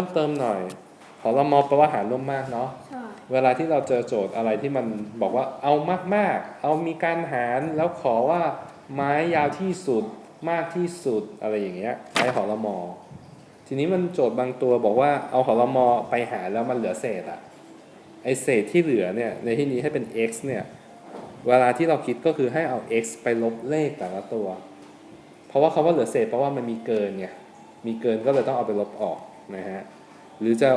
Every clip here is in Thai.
พิ่มเติมหน่อย ขอรมอแปลว่าหารร่วมมากเนาะ ใช่ เวลาที่เราเจอโจทย์อะไรที่มันบอกว่าเอามากๆ เอามีการหารแล้วขอว่าไม้ยาวที่สุดมากที่สุดอะไรอย่างเงี้ยใช้หอรมอ ทีนี้มันโจทย์บางตัวบอกว่าเอาหอรมอไปหารแล้วมันเหลือเศษอะไอเศษที่เหลือเนี่ยในที่นี้ให้เป็น x เนี่ยเวลาที่เราคิดก็คือให้เอา x ไปลบเลขแต่ละตัว เพราะว่าคาว่าเหลือเศษเพราะว่ามันมีเกินไงมีเกินก็เลยต้องเอาไปลบออก นะฮะหรือจะ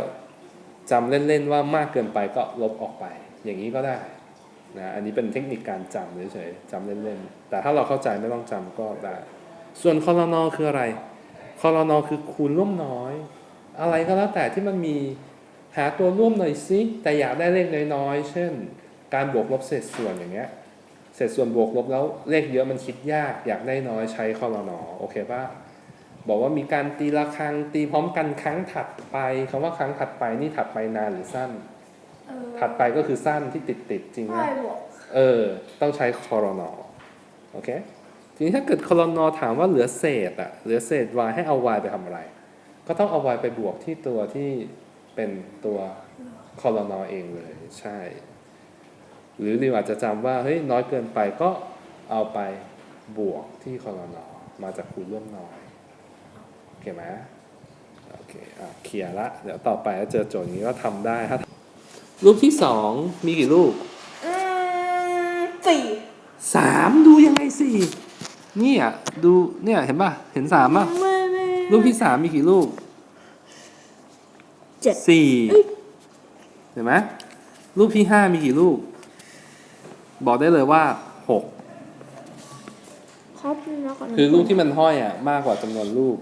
จำเล่นๆว่ามากเกินไปก็ลบออกไป อย่างนี้ก็ได้นะอันนี้เป็นเทคนิคการจำเฉยๆจำเล่นๆ แต่ถ้าเราเข้าใจไม่ต้องจำก็ได้ ส่วนคอรนอคืออะไรคอรนอคือคูณร่วมน้อย อะไรก็แล้วแต่ที่มันมีหาตัวร่วมหน่อยสิแต่อยากได้เลขน้อยๆ เช่น การบวกลบเศษส่วนอย่างเงี้ยเศษส่วนบวกลบแล้วเลขเยอะมันคิดยาก อยากได้น้อยใช้คอรนอโอเคปะ บอกว่ามีการตีระฆังตีพร้อมกันครั้งถัดไปคำว่าครั้งถัดไปนี่ถัดไปนานหรือสั้นเออถัดไปก็คือสั้นที่ติดติดๆจริงไหมใช่บวกเออ ต้องใช้คอรนอโอเคทีนี้ถ้าเกิดคอรนอถามว่าเหลือเศษอะเหลือเศษ y ให้เอา y ไปทำอะไร ก็ต้องเอา y ไปบวกที่ตัวที่เป็นตัวคอรนอเองเลยใช่ หรือเราอาจจะจำว่าเฮ้ยน้อยเกินไปก็เอาไปบวกที่คอรนอมาจากคูณร่วมน้อยโอ เคไหมโอเคอะเคลียร์ละ เดี๋ยวต่อไปถ้าเจอโจทย์นี้ก็ทำได้ถ้ารูปที่สองมีกี่รูปอืมสี่สามดูยังไงสี่เนี่ยดูเนี่ยเห็นป่ะเห็นสามป่ะ ไม่ไม่ รูปที่สามมีกี่รูปเจ็ดสี่เอ้ย เห็นไหมรูปที่ห้ามีกี่รูป บอกได้เลยว่าหก ครับนะก่อนนะคือรูปที่มันห้อยอะ มากกว่าจำนวนรูป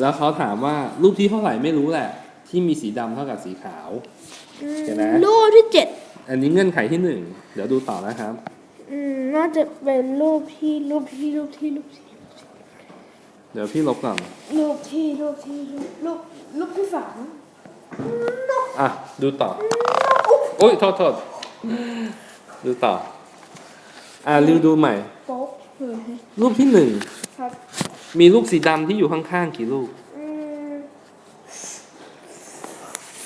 แล้วเขาถามว่ารูปที่เท่าไหร่ไม่รู้แหละ ที่มีสีดำเท่ากับสีขาว อืมเดี๋ยวนะ รูปที่เจ็ดอันนี้เงื่อนไขที่หนึ่งเดี๋ยวดูต่อนะครับ อืมน่าจะเป็นรูปที่รูปที่รูปที่รูปที่เดี๋ยวพี่ลบก่อนรูปที่รูปที่รูปรูปรูปที่สามอะดูต่อโอ้ยโทษโทษดูต่อ อ่าริวดูใหม่ โป๊กเลยรูปที่หนึ่งครับ มีลูกสีดำที่อยู่ข้างๆกี่ลูกอืม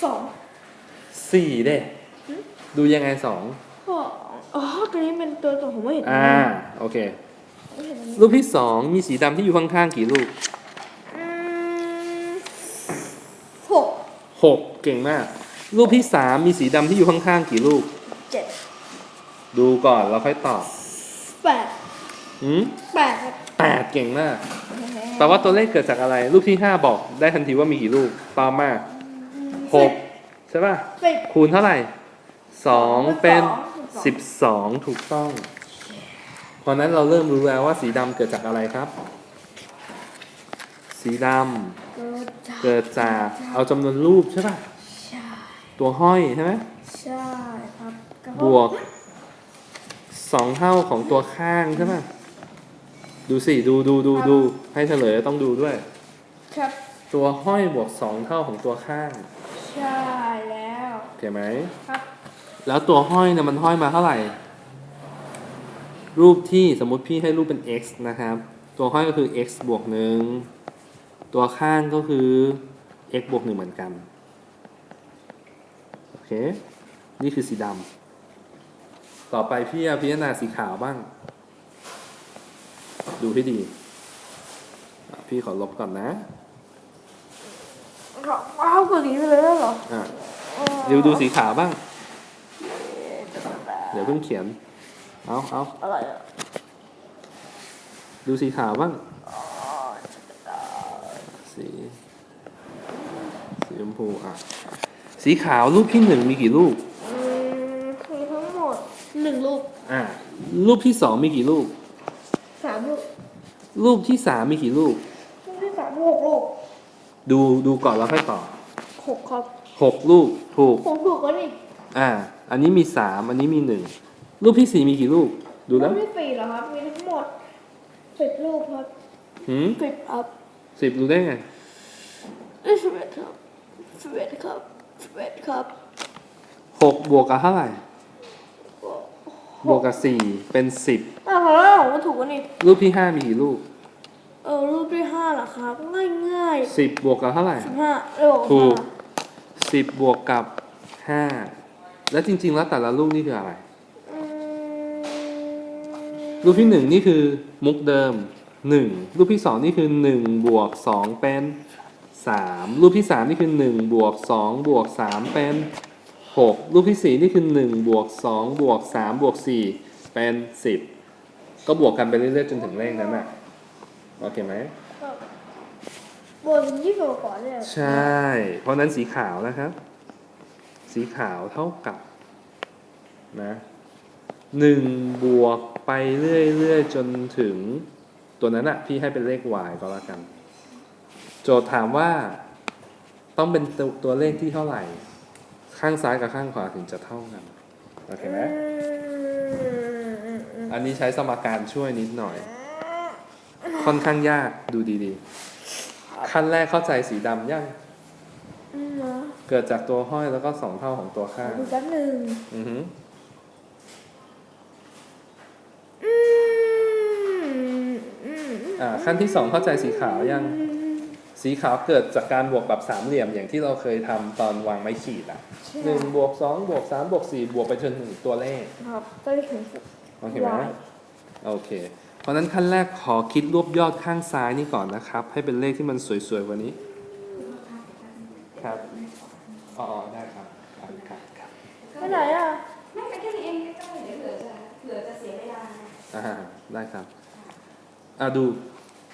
สองสี่เด้ดูยังไงสองสองอ๋อตัวนี้เป็นตัวตัวผมไม่เห็นอ่าโอเค ไม่เห็นอันนี้รูปที่สองมีสีดำที่อยู่ข้างๆกี่ลูกอืมหกหกเก่งมาก รูปที่สามมีสีดำที่อยู่ข้างๆกี่ลูก เจ็ดดูก่อนแล้วค่อยตอบแปดหืมแปดครับแป ดเก่งมาก แปลว่าตัวเลขเกิดจากอะไร รูปที่ห้าบอกได้ทันทีว่ามีกี่ลูกตอบมาหกใช่ป่ะ สิบ คูณเท่าไหร่สองเป็นสิสิบบสองถูกต้อง เพราะนั้นเราเริ่มรู้แล้วว่าสีดำเกิดจากอะไรครับ สีดเกิดจากำเกิดจากเอาจำนวนรูปใช่ป่ะ ใช่ตัวห้อยใช่ไหมใช่ครับบวกสองเท่าของตัวข้างใช่ป่ะ ดูสิดูดูดูดูให้เฉลยต้องดูด้วย ครับ ตัวห้อยบวกสองเท่าของตัวข้างใช่แล้วโอเคไหมครับ แล้วตัวห้อยเนี่ยมันห้อยมาเท่าไหร่ รูปที่สมมติพี่ให้รูปเป็น x นะครับ ตัวห้อยก็คือ x บวกหนึ่งตัวข้างก็คือ x บวกหนึ่งเหมือนกันโอเค นี่คือสีดำต่อไปพี่จะพิจารณาสีขาวบ้าง ดูให้ดีอะพี่ขอลบก่อนนะว้าวกว่านี้ไปเลยเหรออะเดี๋ยวดูสีขาวบ้าง เดี๋ยวเพิ่งเขียน เอาเอาอะไรอะดูสีขาวบ้างสีสีชมพูอะ สีขาวรูปที่หนึ่งมีกี่รูปอืมมีทั้งหมดหนึ่งลูกอ่ารูปที่สองมีกี่รูปสามลูก รูปที่สามมีกี่รูปลูกที่สามหกลูกดูดูก่อนแล้วค่อยตอบหกครับหกรูปถูก ผมถูกแล้วนี่อ่า อันนี้มีสามอันนี้มีหนึ่งรูปที่สี่มีกี่รูป ดูแล้วลูกที่สี่เหรอครับ มีทั้งหมดสิบลูกครับหืมสิบครับสิบรู้ได้ไงเอ้ยสิบเอ็ดครับสิบเอ็ดครับสิบเอ็ดครับหกบวกกับเท่าไหร่ บวกกับสี่เป็นสิบอะขอเล่าผมถูกแล้วนี่รูปที่ห้ามีกี่รูปเออรูปที่ห้าเหรอครับ ง่ายง่ายสิบบวกกับเท่าไหร่สิบห้าเออถูกสิบบวกกับห้าแล้วจริง ๆ แล้วแต่ละลูกนี่คืออะไรอืมรูปที่หนึ่งนี่คือมุกเดิมหนึ่งรูปที่สองนี่คือหนึ่งบวกสองเป็นสามรูปที่สามนี่คือหนึ่งบวกสองบวกสามเป็น หกรูปที่สี่นี่คือหนึ่งบวกสองบวกสามบวกสี่เป็นสิบก็บวกกันไปเรื่อยๆจนถึงเลขนั้นน่ะ โอเคไหมบนยี่สิบกว่าเลยเหรอใช่ เพราะฉะนั้นสีขาวนะครับ สีขาวเท่ากับนะหนึ่งบวกไปเรื่อยๆ จนถึงตัวนั้นอะพี่ให้เป็นเลข y ก็แล้วกัน โจทย์ถามว่า ต้องเป็นตัวตัวเลขที่เท่าไหร่ ข้างซ้ายกับข้างขวาถึงจะเท่ากันโอเคไหมอืมอืมอืมอันนี้ใช้สมการช่วยนิดหน่อย ค่อนข้างยากดูดีๆ ขั้นแรกเข้าใจสีดำยังอืมเหรอเกิดจากตัวห้อยแล้วก็สองเท่าของตัวข้างดูแป๊บหนึ่งอือฮึอืมอืมอ่าขั้นที่สองเข้าใจสีขาวยัง สีขาวเกิดจากการบวกแบบสามเหลี่ยมอย่างที่เราเคยทำตอนวางไม้ขีดอะใช่หนึ่งบวกสองบวกสามบวกสี่บวกไปจนถึงตัวเลขครับต้องถึงสุดโอเคไหม Y โอเค เพราะฉะนั้นขั้นแรกขอคิดรวบยอดข้างซ้ายนี่ก่อนนะครับ ให้เป็นเลขที่มันสวยๆกว่านี้ ครับอ๋อได้ครับครับครับครับไปไหนอะไม่ไปแค่นี้เองใกล้ๆเดี๋ยวเผื่อจะเผื่อจะเสียเวลาไงอ่าได้ครับอ่าดู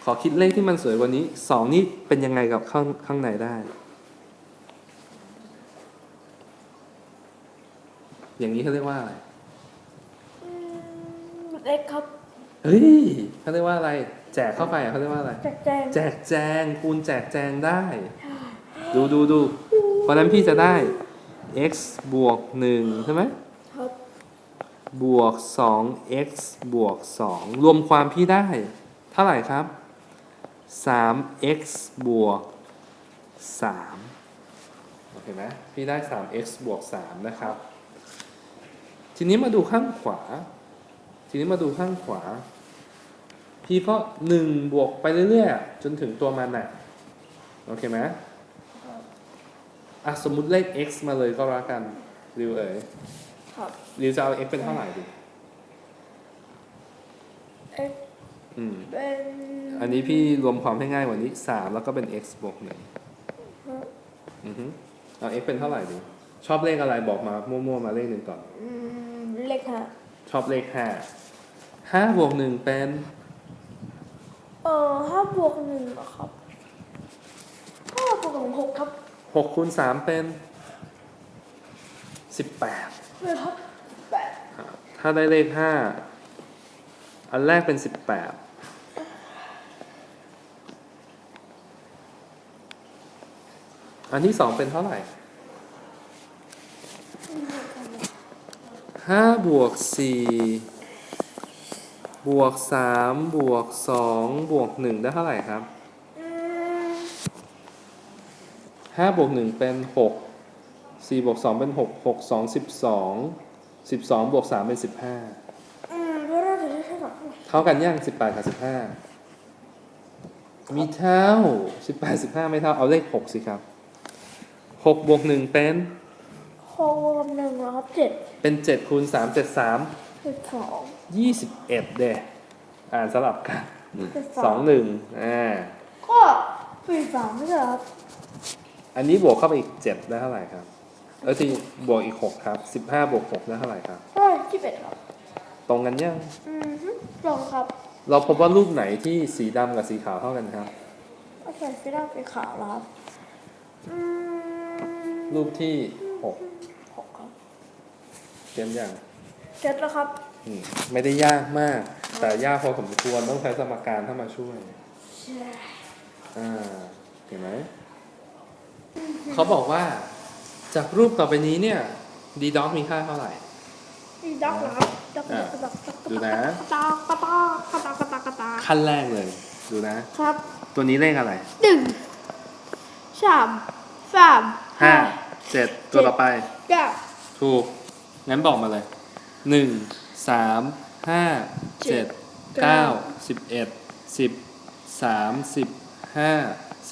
ขอคิดเลขที่มันสวยกว่านี้สองนี่เป็นยังไงกับข้างข้างในได้ อย่างนี้เขาเรียกว่าอะไรอืมเล็กครับเฮ้ยเขาเรียกว่าอะไร แจกเข้าไปอะเขาเรียกว่าอะไร แจกแจงแจกแจงคูณแจกแจงได้ ดูดูดูเพราะฉะนั้นพี่จะได้ x บวก1ใช่ไหมครับบวก 2x บวก 2 รวมความพี่ได้ เท่าไหร่ครับ 3x บวก3โอเคไหมพี่ได้ 3x บวก3นะครับ ทีนี้มาดูข้างขวา ทีนี้มาดูข้างขวา พี่ก็ 1 บวกไปเรื่อยๆ จนถึงตัวมันน่ะโอเคไหมอะสมมุติเลข x มาเลยก็แล้วกันริวเอ๋ยครับริวจะเอา x เป็นเท่าไหร่ดีเอ็กอืม เป็นอันนี้พี่รวมความให้ง่ายกว่านี้สามแล้วก็เป็น x บวกหนึ่งครับอือฮึเอา x เป็นเท่าไหร่ดี ชอบเลขอะไรบอกมามั่วๆมาเลขหนึ่งก่อน อืมเล็กฮะชอบเลขห้าห้าบวกหนึ่งเป็นเออห้าบวกหนึ่งเหรอครับห้าบวกหนึ่งหกครับหกคูณสามเป็นสิบแปดเลยครับแปดถ้าได้เลขห้าอันแรกเป็นสิบแปด อันที่สองเป็นเท่าไหร่ห้าบวกสี่บวกสามบวกสองบวกหนึ่งได้เท่าไหร่ครับห้าบวกหนึ่งเป็นหกสี่บวกสองเป็นหกหกสองสิบสองสิบสองบวกสามเป็นสิบห้าอืมเพราะเราจะได้แค่สองเท่ากันยังสิบแปดกับสิบห้ามีเท่าสิบแปดสิบห้าไม่เท่า เอาเลขหกสิครับ หกบวกหนึ่งเป็นหกบวกหนึ่งเหรอครับเจ็ดเป็นเจ็ดคูณสามเจ็ดสามสิบสองยี่สิบเอ็ดเดอ่านสลับกันสิบสองหนึ่งอ่าก็สี่สามไม่ใช่เหรอครับอันนี้บวกเข้าไปอีกเจ็ดได้เท่าไหร่ครับเออที่บวกอีกหกครับสิบห้าบวกหกได้เท่าไหร่ครับใช่ยี่สิบเอ็ดครับ ตรงกันยังอืมฮึลองครับเราพบว่ารูปไหนที่สีดำกับสีขาวเท่ากันครับเอาใส่สีดำสีขาวเหรอครับอืม รูปที่หกหกครับเต็มยังเจ็ดแล้วครับ อืมไม่ได้ยากมาก แต่ยากพอสมควรต้องใช้สมการเข้ามาช่วยใช่อ่าเห็นไหมเขาบอกว่า จากรูปต่อไปนี้เนี่ยดีด็อกมีค่าเท่าไหร่นี่ด็อกเหรอครับด็อกอะด็อกด็อกดูนะกระตากกระตากกระตากกระตากกระตากขั้นแรกเลย ดูนะ ครับตัวนี้เลขอะไร หนึ่งสามสามห้า เจ็ดตัวต่อไป เก้าถูก งั้นบอกมาเลยหนึ่งสามห้าเจ็ดเก้าสิบเอ็ดสิบสามสิบห้า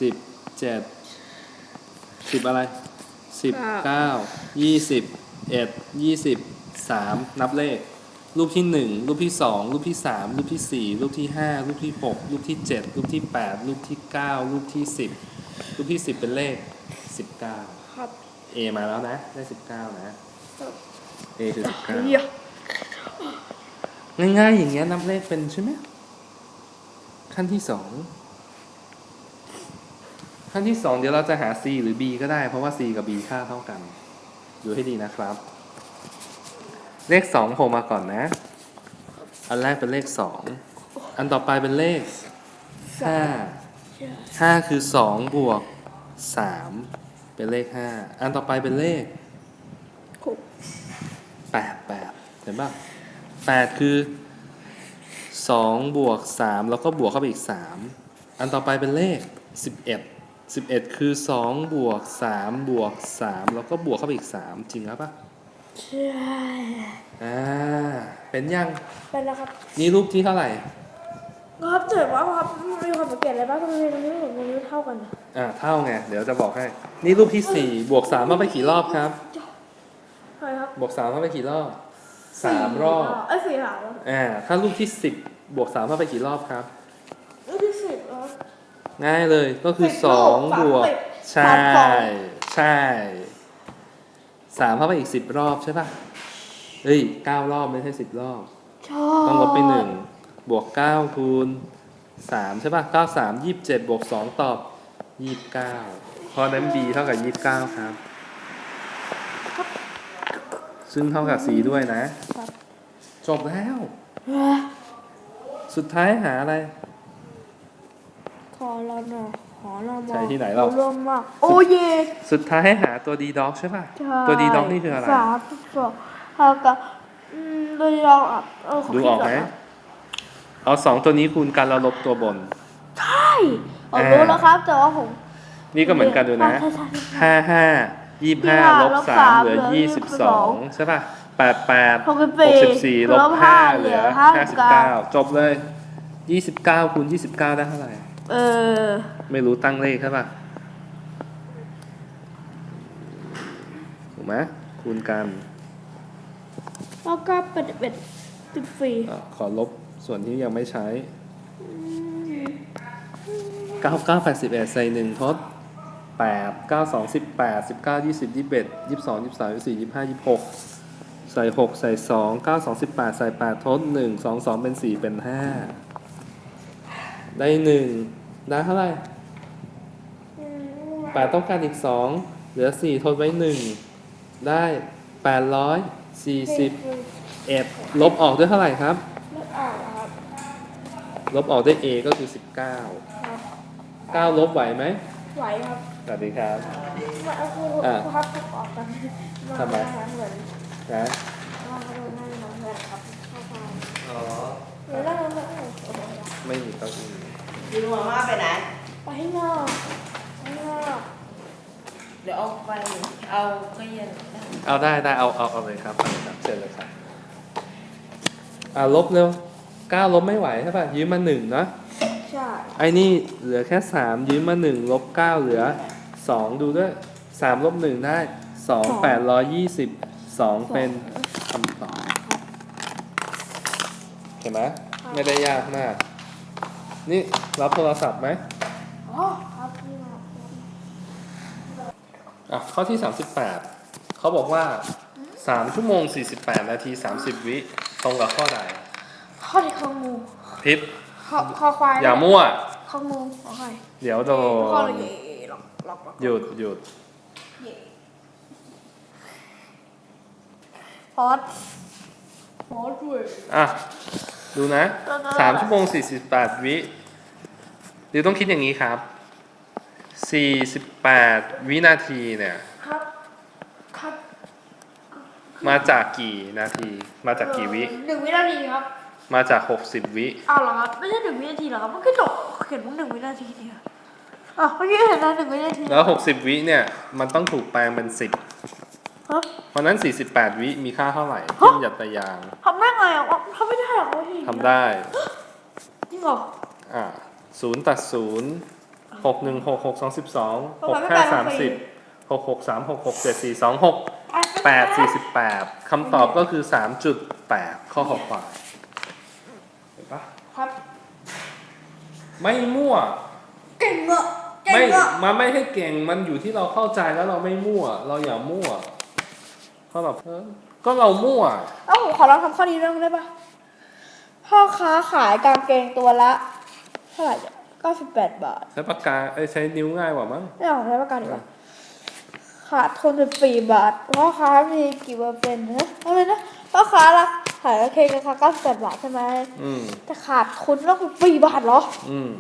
สิบเจ็ดสิบอะไรสิบเก้ายี่สิบเอ็ดยี่สิบสามนับเลข รูปที่หนึ่งรูปที่สองรูปที่สามรูปที่สี่รูปที่ห้ารูปที่หกรูปที่เจ็ดรูปที่แปดรูปที่เก้ารูปที่สิบรูปที่สิบเป็นเลขสิบเก้าครับ A มาแล้วนะ ได้สิบเก้านะ A คือสิบเก้าเดี๋ยวง่ายๆอย่างเงี้ยนับเลขเป็นใช่ไหมขั้นที่สองขั้นที่สองเดี๋ยวเราจะหา C หรือ B ก็ได้ เพราะว่า C กับ B ค่าเท่ากัน ดูให้ดีนะครับ เลขสองโผล่มาก่อนนะ อันแรกเป็นเลขสองอันต่อไปเป็นเลขห้าห้าคือสองบวกสาม เป็นเลขห้าอันต่อไปเป็นเลขหกแปดแปดเห็นป่ะแปดคือสองบวกสามแล้วก็บวกเข้าไปอีกสามอันต่อไปเป็นเลขสิบเอ็ดสิบเอ็ดคือสองบวกสามบวกสามแล้วก็บวกเข้าไปอีกสามจริงครับป่ะใช่อ่าเป็นยังเป็นแล้วครับ นี่รูปที่เท่าไหร่ ครับเจ๋งว่าครับมีความสังเกตอะไรบ้างทำไมตรงนี้กับตรงนี้เท่ากันอะอ่าเท่าไง เดี๋ยวจะบอกให้ นี่รูปที่สี่บวกสามเข้าไปกี่รอบครับ ใช่ครับบวกสามเข้าไปกี่รอบสามรอบเอ้ยสี่หาแล้วอ่าถ้ารูปที่สิบบวกสามเข้าไปกี่รอบครับ รูปที่สิบแล้วง่ายเลยก็คือสิบสองรอบบวก สามสิบใช่สามสอง ใช่สามเข้าไปอีกสิบรอบใช่ป่ะเฮ้ยเก้ารอบไม่ใช่สิบรอบ ชอบต้องลบไปหนึ่ง บวกเก้าคูณสามใช่ป่ะเก้าสามยี่สิบเจ็ดบวกสองตอบยี่สิบเก้าเพราะฉะนั้น b เท่ากับยี่สิบเก้าครับ ซึ่งเท่ากับ c ด้วยนะ จบแล้ว สุดท้ายหาอะไรขอรอนอขอรอมอใช่ที่ไหนเรา รวมมากโอ้เย่สุดท้ายให้หาตัว d doc ใช่ป่ะใช่ตัว d doc นี่คืออะไร สามสิบสองเท่ากับอืมโดยเราอะเออขดูออกไหม คินนะ เอาสองตัวนี้คูณกันแล้วลบตัวบน ใช่ผมอ่ารู้แล้วครับ แต่ว่าผมนี่ก็เหมือนกันดูนะใช่ใช่ใช่ห้าห้ายี่ห้า25ลบลบสาสามมเหลือเหลือยี่สิบสอง22ใช่ป่ะแปดแปดหกสิบหกสิบสี่ลลบบห้าห้าเหลือเหลือห้าห้าสิสิบบเก้าเก้าจบเลยยี่สิบเก้าคูณยี่สิบเก้าได้เท่าไหร่ เออ ไม่รู้ตั้งเลขใช่ป่ะถูกไหมคูณกันแล้วก็เป็นเป็นสิบสี่อะขอลบ ส่วนที่ยังไม่ใช้เก้าเก้าแปดสิบเอ็ดใส่หนึ่งทดแปดเก้าสองสิบแปดสิบเก้ายี่สิบยี่สิบเอ็ดยี่สิบสองยี่สิบสามยี่สิบสี่ยี่สิบห้ายี่สิบหกใส่หกใส่สองเก้าสองสิบแปดใส่แปดทดหนึ่งสองสองเป็นสี่เป็นห้าได้หนึ่งได้เท่าไหร่แปดต้องการอีกสองเหลือสี่ทดไว้หนึ่งได้แปดร้อยสี่สิบเอ็ดลบออกด้วยเท่าไหร่ครับไม่ออกครับ ลบออกด้วย a ก็คือ 19 9ลบไหวไหมไหวครับสวัสดีครับมาเอาคืออ่าครับออกกันทำไมเหมือนนะว่าเขาโดนนั่งน้องเหมือนครับเข้าไปอ๋อหรือนั่งน้องเหมือนโอ้โหไม่มีเก้าอี้ยืนหัวมาไปไหน ไปข้างนอกไปข้างนอกเดี๋ยวเอาไปเอาก็เย็นได้เอาได้ได้เอาเอาเอาเลยครับเอาเลยครับเชิญเลยครับอ่าลบเร็ว 9ลบไม่ไหวใช่ป่ะยืมมา1นะใช่ไอ้นี่เหลือแค่3ยืมมา1ลบ9เหลือ2ดูด้วย3ลบ1ได้2 820 2เป็นคำตอบเห็นไหมไม่ได้ยากมาก นี่รับโทรศัพท์ไหมอ๋อครับนี่มาอะข้อที่38เขาบอกว่า3ชั่วโมง48นาที30วิตรงกับข้อใด ข้อที่ข้องูพิษข้อข้อควายอย่ามั่วข้องูโอเคเดี๋ยวโดข้อนเลยหลอกหลอกหลอกหยุดหยุดพอดพอดด้วยอะดูนะ3ชั่วโมง48วิเดี๋ยวต้องคิดอย่างนี้ครับ48วินาทีเนี่ยครับครับมาจากกี่นาที มาจากกี่วิหนึ่งวินาทีครับ มาจาก60วิ อ้าวเหรอครับ ไม่ใช่หนึ่งวินาทีเหรอครับมันก็จบเขียนว่าหนึ่งวินาทีเนี่ยอะเมื่อกี้เห็นนะหนึ่งวินาทีแล้ว60วิเนี่ย มันต้องถูกแปลงเป็น10ฮะเพราะฉะนั้น48วิมีค่าเท่าไหร่ที่หยัดตะยางทำได้ไงอะทำไม่ได้หรอกพี่ทำได้จริงเหรออ่าศูนย์ตัดศูนย์หกหนึ่งหกหกสองสิบสองหกทำไมไม่ห้าแปลสามเป็นปีสิบหกหกสามหกหกเจ็ดสี่สองหกแปดสี่สิบแปดคำตอบก็คือสามจุดแปดข้อขอควายเห็นปะ ครับ ไม่มั่ว เก่งอะเก่ไม่งอะมันไม่ให้เก่งมันอยู่ที่เราเข้าใจแล้วเราไม่มั่ว เราอย่ามั่วก็แบบเออก็เรามั่ว เอ้าผมขอลองทำข้อนี้เรื่องได้ปะพ่อค้าขายกางเกงตัวละเท่าไหร่เก้าสิบแปดบาท ใช้ปากกาเอ้ยใช้นิ้วง่ายกว่ามั้งไม่เอาใช้ประกันดีกว่าขาดทุนสิบสี่บาทพ่อค้ามีกี่เปอร์เซ็นต์นะอะไรนะพ่อค้าละ ขายกางเกงราคาเก้าสิบแปดบาทใช่ไหมอืมแต่ขาดทุนต้องสิบสี่บาทเหรออืม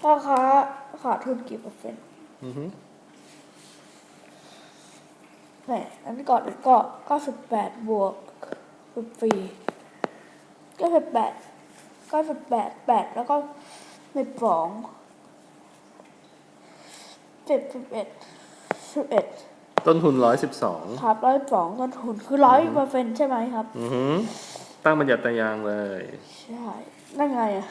พ่อค้าขาดทุนกี่เปอร์เซ็นต์อือฮึแหมอันนี้ก่อนก็เก้าสิบแปดบวกสิบสี่เก้าสิบแปดเก้าสิบแปดแปดแล้วก็สิบสองสิบสิบเอ็ดสิบเอ็ด ต้นทุนร้อยสิบสองครับร้อยสองต้นทุนคือร้อยเปอร์เซ็นต์ใช่ไหมครับ อือฮึตั้งบรรยัติยางเลย ใช่นั่นไงอะ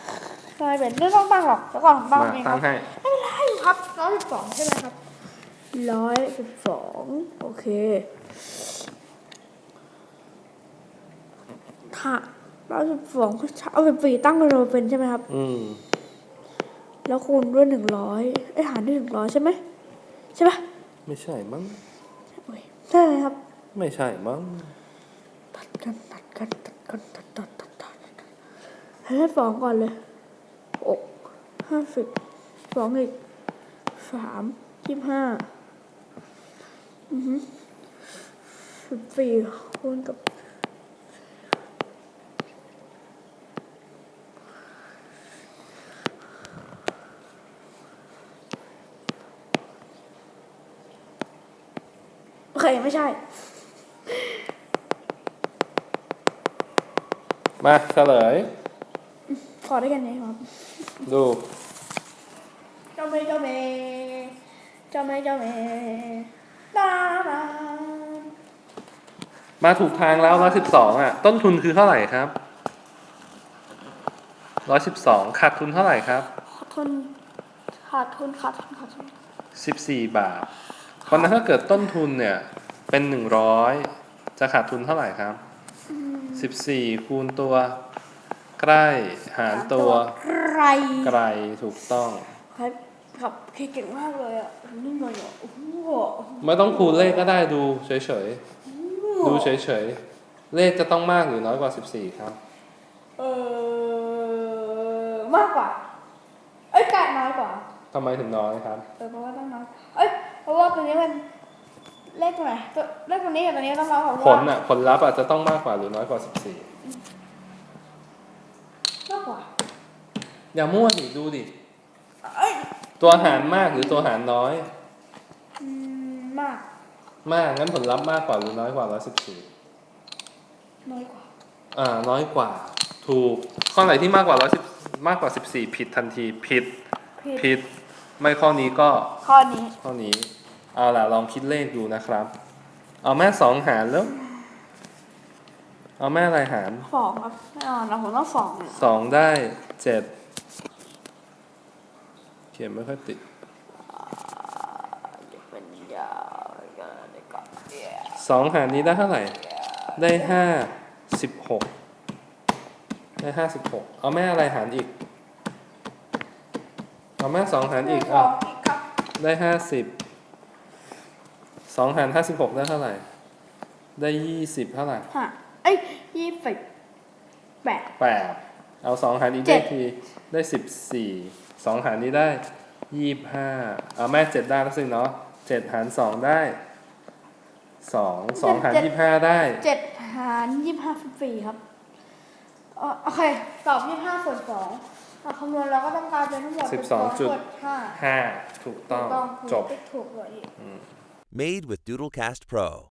ทำไมเป็นไม่ต้องตั้งหรอกแล้วก่อนผมตั้งมาเองคตั้รังบให้ไม่เป็นไรครับร้อยสิบสองใช่ไหมครับร้อยสิบสองโอเค ถ้าร้อยสิบสองเอาเป็นปีตั้งเป็นเปอร์เซ็นต์ใช่ไหมครับ อืมแล้วคูณด้วยหนึ่งร้อยไอยหารด้วยหนึ่งร้อยใช่ไหมใช่ปะไม่ใช่มั้งโอ้ย ใช่ไหมครับ ไม่ใช่มั้งตัดกันตัดกันตัดกันตัดตัดตัดตัดตัดให้สองก่อนเลยอกห้าสิบสองอีกสามยี่สิบห้าอือฮึสิบสี่คูณกับ โอเคไม่ใช่ มาเฉลยขอได้กันไหมครับดูเจ้าเมย์เจ้าเมย์เจ้าเมย์เจ้าเมย์ดาดามาถูกทางแล้วร้อยสิบสองอะ ต้นทุนคือเท่าไหร่ครับร้อยสิบสองขาดทุนเท่าไหร่ครับขาดทุนขาดทุนขาดทุนขาดทุนสิบสี่บาทเพราะฉะนั้นถ้าเกิดต้นทุนเนี่ย เป็นหนึ่งร้อยจะขาดทุนเท่าไหร่ครับสิบสี่คูณตัว ใกล้หารตัวไกรไกลถูกต้องครับครับเก่งมากเลยอะนิ่มเลยอะโอ้โหไม่ต้องคูณเลขก็ได้ดูเฉยๆดูเฉยๆเลขจะต้องมากหรือน้อยกว่า14ครับ เออมากกว่า เอ้ยกาดน้อยกว่าทำไมถึงน้อยครับ เออเพราะว่าต้องน้อยเอ้ยเพราะว่าตัวนี้มัน เลขตัวไหนตัวเลขตัวนี้กับตัวนี้ต้องน้อยกว่าเพผราะลว่าอะผลลัพธ์อาจจะต้องมากกว่าหรือน้อยกว่ามากกว่า14อย่ามั่วดิดูดิ เอ้ยตัวหารมากหรือตัวหารน้อย อืมมากมากงั้นผลลัพธ์มากกว่าหรือน้อยกว่า114น้อยกว่าอ่าน้อยกว่า ถูกข้อไหนที่มากกว่า110มากกว่า14ผิดทันทีผิดผิด ผิด ไม่ข้อนี้ก็ข้อนี้ ข้อนี้ เอาล่ะลองคิดเลขดูนะครับ เอาแม่สองหารแล้ว เอาแม่อะไรหารสองครับไม่เอานะผมต้องสองเนี่ยสองได้เจ็ดเขียนไม่ค่อยติดเด็กเป็นยาวก็เด็กก็เดี๋ยวสองหารนี้ได้เท่าไหร่ ได้ห้าสิบหกได้ห้าสิบหกเอาแม่อะไรหารอีก เอาแม่สองหารอีกสอะองอีกครับ ได้ห้าสิบ สองหารห้าสิบหกได้เท่าไหร่ ได้ยี่สิบเท่าไหร่ฮะเอ้ยยี่สิบแปดแปดเอาสองหารนี้เจ็ได้ดทีได้สิบสี่สองหารนี้ได้ยี่ห้าเอาแม่เจ็ดได้แล้วสิเนาะเจ็ดหารสองได้สองสองหารยี่ห้าได้เจ็ดหารยี่สิบห้าสิบสี่ครับเอ่อโอเคตอบยี่สิบห้าส่วนสองอะคำนวณแล้วก็ต้องการเป็นทั้งหมดสิบสองจุดส่วนห้าห้าถูกต้องถูกต้องจบถูกถูกเลย Made with Doodlecast Pro.